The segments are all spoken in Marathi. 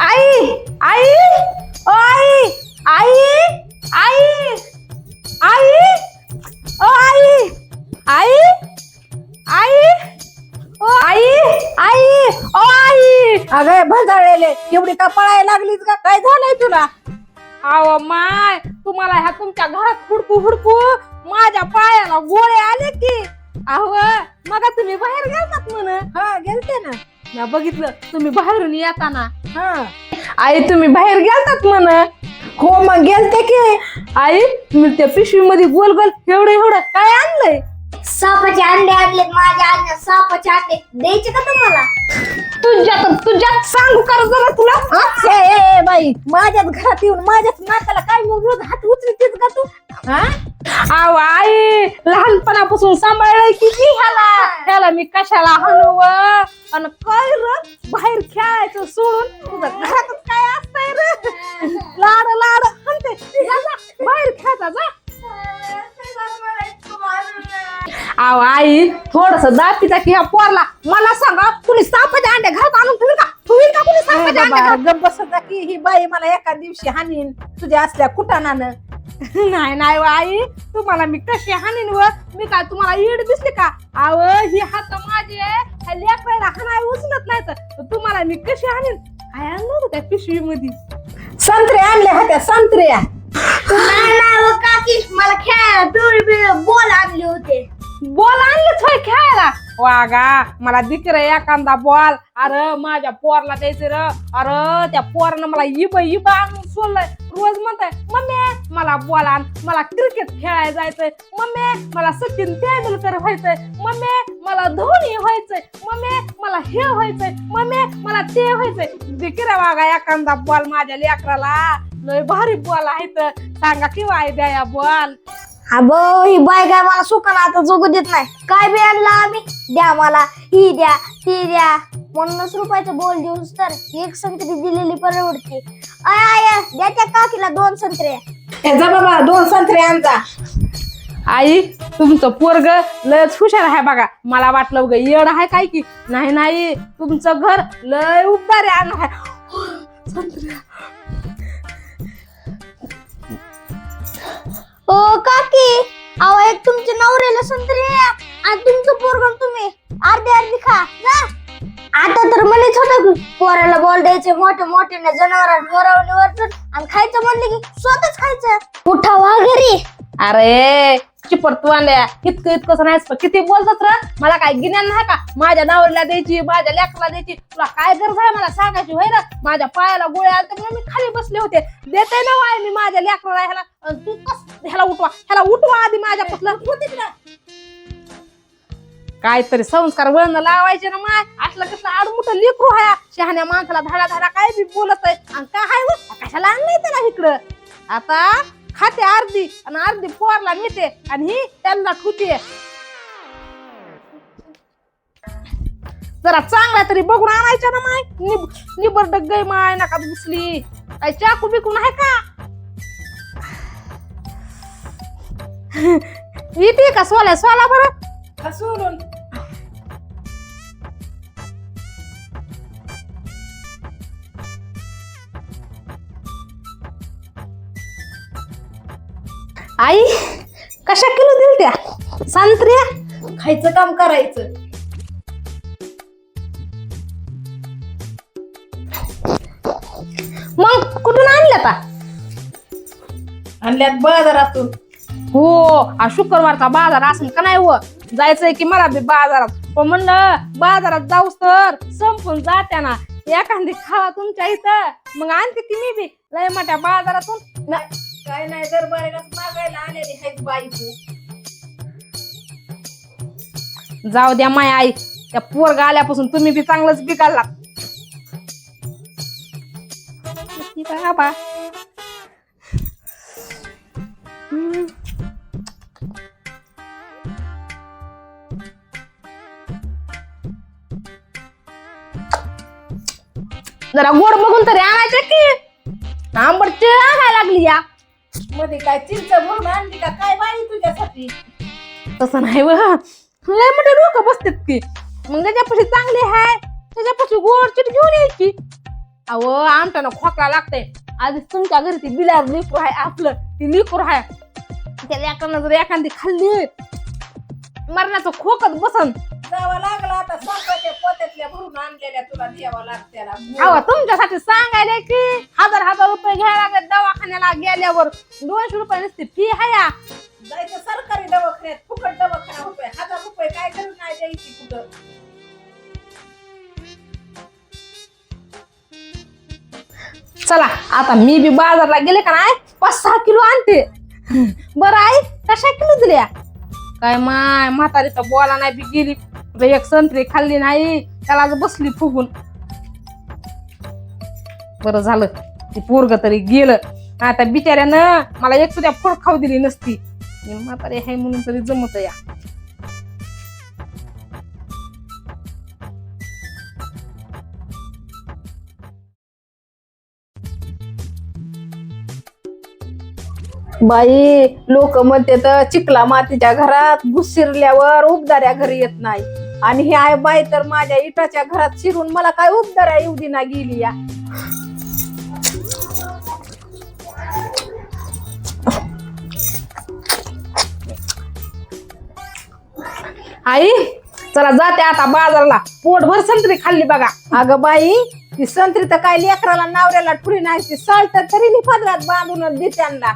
आई आई ओ आई आई आई आई ओ आई आई आई ओ आई आई ओ आई. अगं भंजाळलेले एवढी का पळायला लागलीच का काय झालंय तुला? अहो माय तुम्हाला ह्या तुमच्या घरात हुडकू हुडकू माझ्या पायाला गोळे आले की. अहो मग तुम्ही बाहेर गेलतात म्हण हा गेलते ना. ना बघितलं तुम्ही बाहेरून येताना. हा. आई तुम्ही बाहेर गेलतात म्हण. हो मग गेलते की. आई तुम्ही त्या पिशवी मध्ये गोल गोल एवढं एवढं काय आणलंय? सापाचे अंडे आणलेत माझ्या आज्ञा सापाचे अंडे द्यायचे का तुम्हाला? तुझ्या तर तुझ्यात सांगू कर जरा तुला? हा? ए, ए, ए, बाई माझ्याच घरात येऊन माझ्याच नाकाला काय मग? रोज हात उचलतेस का तू? हा? अहो आई लहानपणापासून सांभाळलंय किती ह्याला? ह्याला मी कशाला हाणू आणि काय र? बाहेर खेळायचं सोडून तुझं घरातच अहो आई थोडस दापीचा की ह्या पोरला. मला सांगा कुणी सापाचे अंडे घरात आणून ठेवली का? ठेवली का कुणी सापाचे घरात? गप्प बसत जा की ही बाई मला एका दिवशी हानीन तुझ्या असल्या कुटाणानं. नाही नाही व आई. तुम्हाला मी कशी हाणीन व? मी काय तुम्हाला ईड दिसली का? अव ही हात माझे ह्या लेकराला हाणाय उचलत नाही तर. तुम्हाला मी कशी हाणीन? काय आणलं होतं त्या पिशवी मध्ये संत्रे आणले होत्या संत्र्या नाही नाही व काकी. मला खेळायला बॉल आणले होते. बॉल आणलेच होय खेळायला. वागा मला दिकर एखादा बॉल अरे माझ्या पोरला द्यायचं र. अरे त्या पोरानं मला इब इब आणून सोडलंय. रोज म्हणताय मम्मी मला बॉल आण. मला क्रिकेट खेळायला जायचंय. मम्मी मला सचिन तेंडुलकर व्हायचंय. मम्मी मला धोनी व्हायचंय. मम्मी मला हे व्हायचंय. मम्मी मला ते व्हायचंय. दिकर वागा एखादा बॉल माझ्या लेकराला. लय भारी बॉल आहे तर सांगा किंवा आहे द्या या बॉल अबो ही बाय काय मला सुखाला आता जगू देत नाही. काय बी आणला आम्ही? द्या मला ही द्या ती द्या. पन्नास रुपयाचं बोल देऊस तर. एक संत्री दिलेली परवडते. आय आय द्या त्या काकीला दोन संत्रे ए, जा बाबा दोन संत्रे आणजा. आई तुमचं पोरग लयच हुशार आहे बघा. मला वाटलं ग येड आहे काय की? नाही नाही तुमचं घर लय उबदार आहे. संत्र्या. ओ काकी. अहो एक तुमच्या नवऱ्याला संत्री आणि तुमचं पोरग तुम्ही. अर्धी अर्धी खा. जा. आता तर म्हणत होत पोराला बोल द्यायचे मोठे मोठे ना जनावर भरवणे वरतून. आणि खायचं म्हणले की स्वतःच खायचं. उठा वा घरी. अरे चिपट तू आणल्या इतकं इतकं नाही किती बोलतात र? मला काय गिन्यान नाही का? माझ्या नावरीला द्यायची माझ्या लेकरला द्यायची. तुला काय गरज आहे मला सांगायची होय ना माझ्या पायाला गोळ्या आल्या म्हणून मी खाली बसले होते. देते ना वाय मी माझ्या लेकराला ह्याला. तू कस ह्याला उठवा? ह्याला उठवा आधी माझ्या कसलं होतीच ना काहीतरी संस्कार वळण लावायचे ना माय. असलं कसलं आडमुठ लेकरू हाया. शहाण्या माणसाला धाडा धाडा काय बी बोलत आहे आणि काय हाय कशाला आणलंय त्याला इकडं? आता खाते अर्धी आणि अर्धी पोरला नेते आणि ही त्यांना ठुते जरा चांगला तरी बघून आणायच्या ना माय. निब निबर डग्गय माय नका घुसली. काय चाकू बिकून आहे का? येते का सोल्या? सोला बरं. हा, आई कशा किलो दिल त्या संत्र्या खायचं काम करायचं. मग कुठून आणल्या का आणल्यात बाजारातून. हो आज शुक्रवारचा बाजार असेल का नाही व जायचंय की मला बी बाजारात. पण म्हणलं बाजारात जाऊस तर संपून जात्या ना. एखादी खावा तुमच्या इथं. मग आणते की मी बी. लय मोठ्या बाजारातून. काय नाही दरबारात मागायला जाऊ द्या माय आई. त्या पोरगा आल्यापासून तुम्ही बी चांगलंच बिघडला. बाबा. जरा गोड बघून तरी आणायचं की. आंबट आणायला लागली या. मध्ये काय चिंच म्हणून आणली का? काय बाई तुझ्यासाठी? तसं नाही व. लय मोठे लोक बसतात की. मग त्याच्यापाशी चांगली आहे त्याच्यापाशी गोड घेऊन यायची. अहो आमच्यानं खोकला लागतंय. आधी तुमच्या घरी ती बिलार लिकूर आहे आपलं ती लिकूर आहे त्या लेकरांना जर एखादी खाल्ली मरणाचं खोकत बसन. जावं लागलं. आता स्वतःच्या पोत्यातल्या भरून आणलेल्या तुला द्यावं लागत्याला अहो तुमच्यासाठी सांगायला की हजार हजार रुपये घ्यायला लागत दवाखान्याला गेल्यावर. दोनशे रुपये नसते फी आहे या. जायचं सरकारी दवाखान्यात फुकट दवाखाना रुपये हजार रुपये काय गरज नाही द्यायची कुठं चला आता मी बी बाजारला गेले का नाही? पाच सहा किलो आणते. बरं आई कशा किलो दिल्या? काय माय म्हातारी तर बोला नाही बी गेली. एक संत्री खाल्ली नाही त्याला आज बसली फुगून. बरं झालं. ती पोरग तरी गेलं. आता बिचाऱ्यानं मला एक सुद्धा फळ खाऊ दिली नसती. मी म्हातारी आहे म्हणून तरी जमत या. बाई लोक म्हणते तर चिकला मातीच्या घरात घुसिरल्यावर उबदाऱ्या घरी येत नाही. आणि हे आहे बाई तर माझ्या इटाच्या घरात शिरून मला काय उबदाऱ्या येऊ दिना गेली या. आई चला जाते आता बाजारला. पोटभर संत्री खाल्ली बघा. अगं बाई ती संत्री तर काय लेकराला नावऱ्याला ठुरी नाही ती साल्ट तरी मी पदरात बांधून दे त्यांना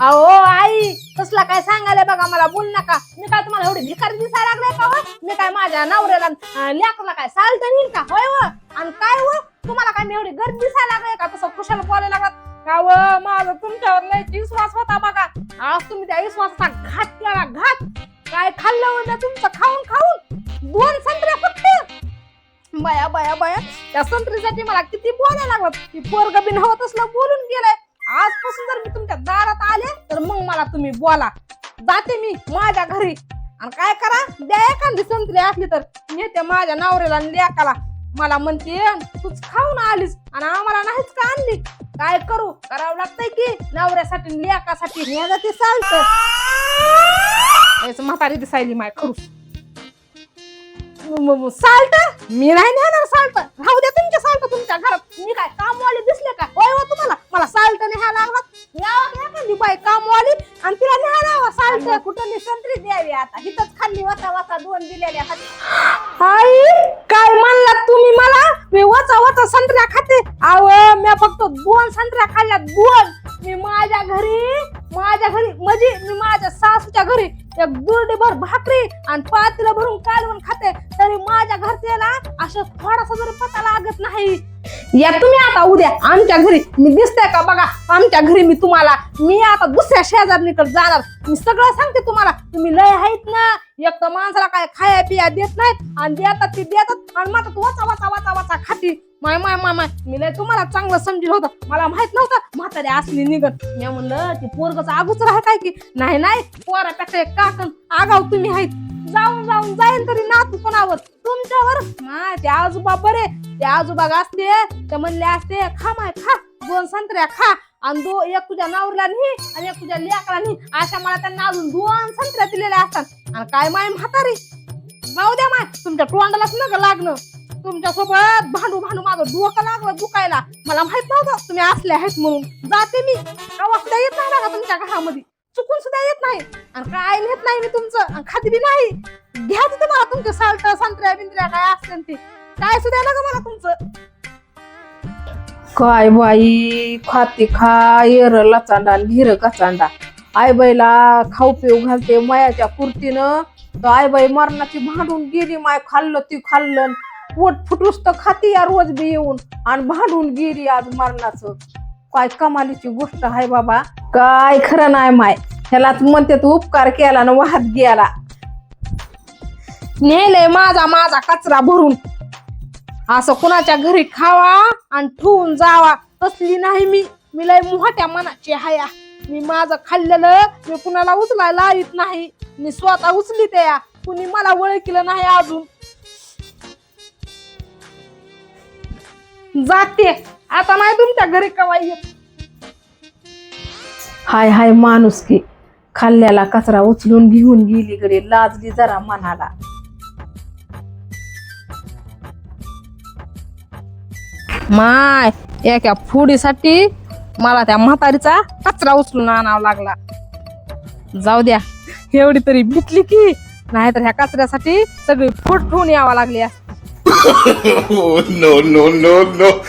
अहो आई तसला काय सांगायला बघा मला बोल नका. मी काय तुम्हाला एवढी भिकारी दिसायला लागले का हो? मी काय माझ्या नवऱ्याला अं, लेकराला काय चालत नाही का? होय व आणि काय व तुम्हाला काय मी एवढी गर्दी दिसायला लागले का? तसं कुशाला बोलायला लागत? का हो? व माझा तुमच्यावर लय विश्वास होता बघा. आज तुम्ही त्या विश्वासाचा घात केला घात. काय खाल्लं होतं तुमचं? खाऊन खाऊन. दोन संत्र्या फक्त. बया बया बया. त्या संत्रीसाठी मला किती बोलायला लागलं. की पोरग बिन हवं तसलं बोलून गेलंय. आजपासून जर मी तुमच्या दारात आले तर मग मला तुम्ही बोला. जाते मी माझ्या घरी. आणि काय करा द्या एखादी संत्री असली तर नेते माझ्या नवऱ्याला आणि लेकाला. मला म्हणते तूच खाऊन आलीस आणि आम्हाला नाहीच का आणली? काय करू? करावं लागतंय की? नवऱ्यासाठी लेकासाठी. ह्याला ते म्हातारी दिसायली माय करू साल्ट मी नाही नेणार साल्ट राहू द्या तुमच्या साल्ट तुमच्या घरात मी काय कामवाले दिसले का? होय हो तुम्हाला. मला साल्ट न्यायला लागला यावं एखादी बाई कामवाली. आणि तिला न्यायला हवा साल्ट कुठं संत्री द्यावी आता? हिथंच खाल्ली वाचा वाचा दोन दिलेल्या हाती. आई काय म्हणलात तुम्ही मला? मी वाचा वाचा संत्र्या खाते. आव मी फक्त दोन संत्र्या खाल्ल्या दोन. मी माझ्या घरी माझ्या घरी म्हणजे मी माझ्या सासूच्या घरी एक दुर्डी भर भाकरी आणि पातीला भरून कालवण खाते. तरी माझ्या घरच्याला असं थोडासा जरी पता लागत नाही या तुम्ही आता उद्या आमच्या घरी मी दिसते का बघा? आमच्या घरी मी तुम्हाला मी आता दुसऱ्या शेजारणीकडे जाणार. मी सगळं सांगते तुम्हाला. तुम्ही लय आहेत ना? एक तर माणसाला काय खाया पिया देत नाहीत आणि देतात ते देतात आणि मात्र वाचा वाचा वाचा वाचा खाती. माय माय माय माय. मी लय तुम्हाला चांगलं समजलं होतं. मला माहीत नव्हतं. म्हातारी असली निघत मी म्हणलं ती पोरगच आगूच राहत आहे की. नाही नाही. पोरापेक्षा एक काकण आगाव तुम्ही आहेत. जाऊन जाऊन जाईन तरी नातू कोणावर? तुमच्यावर? माय ते आजोबा बरे. ते आजोबा असते ते म्हणले असते खा माय खा. दोन संत्र्या खा. आणि दो एक तुझ्या नावरला नी आणि एक तुझ्या लेकरा नाही. अशा मला त्यांना अजून दोन संत्र्या दिलेल्या असतात. आणि काय माय म्हातारी? जाऊ द्या माय तुमच्या तोंडालाच नग लागणं. तुमच्यासोबत भांडू भांडू माझं डोकं लागलं दुखायला. मला माहीत नव्हतं तुम्ही असले आहेत म्हणून. जाते मी. का येत नाही ना तुमच्या घरामध्ये. चुकून सुद्धा येत नाही. आणि काय येत नाही मी तुमचं आणि खाती बी नाही. घ्या तिथे मला तुमचं साल्ट संत्र्या बिंत्र्या काय असतील ते. काय सुद्धा नका मला तुमचं. काय बाई खाते खा येर लचांडा का कचांडा. आई बाईला खाऊ पिऊ घालते मायाच्या कुर्तीनं. तर आई बाई मरणाची भांडून गेली माय खाल्लं ती खाल्लं. पोट फुटूस तर खाती या रोज बी येऊन. आणि भांडून गेली आज मरणाचं. काय कमालीची गोष्ट आहे बाबा. काय खरं नाही माय. ह्याला म्हणते तू उपकार केला ना वाहत गेला. नेले माझा माझा कचरा भरून. असं कुणाच्या घरी खावा आणि ठेवून जावा. तसली नाही मी. मी लय मोठ्या मनाची हाया मी माझं खाल्लेलं मी कुणाला उचलायला येत नाही. मी स्वतः उचली त्या कुणी मला ओळखलं नाही अजून. जाते. आता नाही तुमच्या घरी कवाई येत? हाय हाय माणूस की खाल्ल्याला कचरा उचलून घेऊन गेली कडे लाजली जरा मनाला. माय एका फुडीसाठी मला त्या म्हातारीचा कचरा उचलून आणावा लागला. जाऊ द्या एवढी तरी भेटली की नाहीतर ह्या कचऱ्यासाठी सगळी फुट ठेवून यावं लागली असते. Oh, no, no, no, no.